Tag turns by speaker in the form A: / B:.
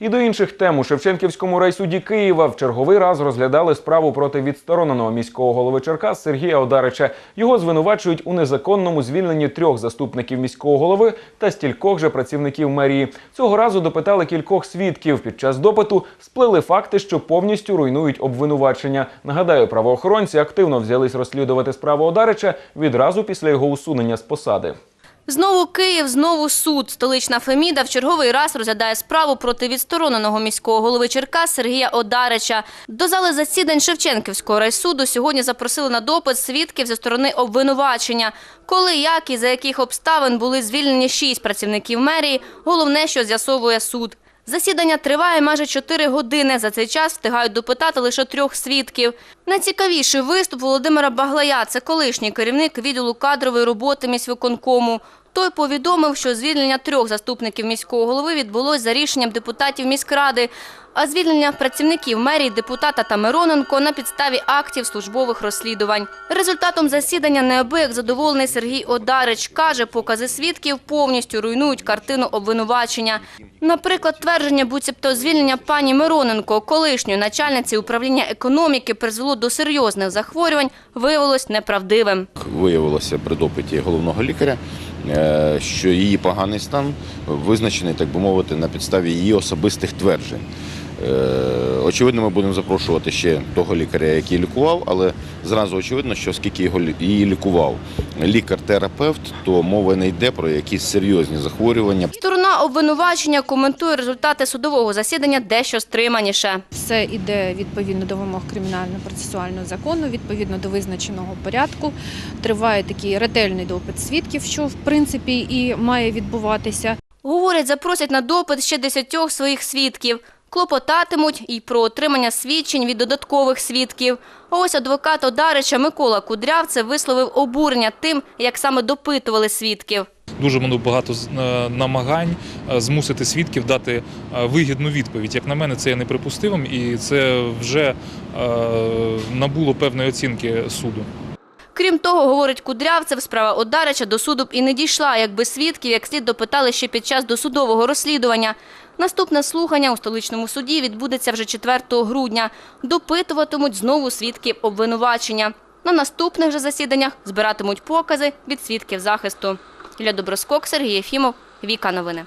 A: І до інших тем у Шевченківському райсуді Києва в черговий раз розглядали справу проти відстороненого міського голови Черкас Сергія Одарича. Його звинувачують у незаконному звільненні трьох заступників міського голови та стількох же працівників мерії. Цього разу допитали кількох свідків. Під час допиту сплили факти, що повністю руйнують обвинувачення. Нагадаю, правоохоронці активно взялись розслідувати справу Одарича відразу після його усунення з посади.
B: Знову Київ, знову суд. Столична Феміда в черговий раз розглядає справу проти відстороненого міського голови Черкас Сергія Одарича. До зали засідань Шевченківського райсуду сьогодні запросили на допит свідків зі сторони обвинувачення. Коли, як і за яких обставин були звільнені шість працівників мерії, головне, що з'ясовує суд. Засідання триває майже 4 години. За цей час встигають допитати лише трьох свідків. Найцікавіший виступ Володимира Баглая – це колишній керівник відділу кадрової роботи міськвиконкому. Той повідомив, що звільнення трьох заступників міського голови відбулось за рішенням депутатів міськради, а звільнення працівників мерії депутата та Мироненко на підставі актів службових розслідувань. Результатом засідання неабияк задоволений Сергій Одарич. Каже, покази свідків повністю руйнують картину обвинувачення. Наприклад, твердження, буцімто звільнення пані Мироненко, колишньої начальниці управління економіки, призвело до серйозних захворювань, виявилось неправдивим.
C: Виявилося при допиті головного лікаря, що її поганий стан визначений, так би мовити, на підставі її особистих тверджень. Е, Очевидно, ми будемо запрошувати ще того лікаря, який лікував, але зразу очевидно, що оскільки його її лікував лікар-терапевт, то мова не йде про якісь серйозні захворювання.
B: Сторона обвинувачення коментує результати судового засідання дещо стриманіше.
D: Все іде відповідно до вимог кримінально-процесуального закону, відповідно до визначеного порядку. Триває такий ретельний допит свідків, що в принципі і має відбуватися.
B: Говорять, запросять на допит ще десятьох своїх свідків. Клопотатимуть і про отримання свідчень від додаткових свідків. Ось адвокат Одарича Микола Кудрявцев висловив обурення тим, як саме допитували свідків.
E: Дуже було багато е, намагань е, змусити свідків дати е, вигідну відповідь. Як на мене, це є неприпустимим і це вже набуло певної оцінки суду.
B: Крім того, говорить Кудрявцев, справа Одарича до суду б і не дійшла, якби свідків як слід допитали ще під час досудового розслідування. Наступне слухання у столичному суді відбудеться вже 4 грудня. Допитуватимуть знову свідків обвинувачення. На наступних же засіданнях збиратимуть покази від свідків захисту. Ілля Доброскок, Сергій Єфімов, Віка Новини.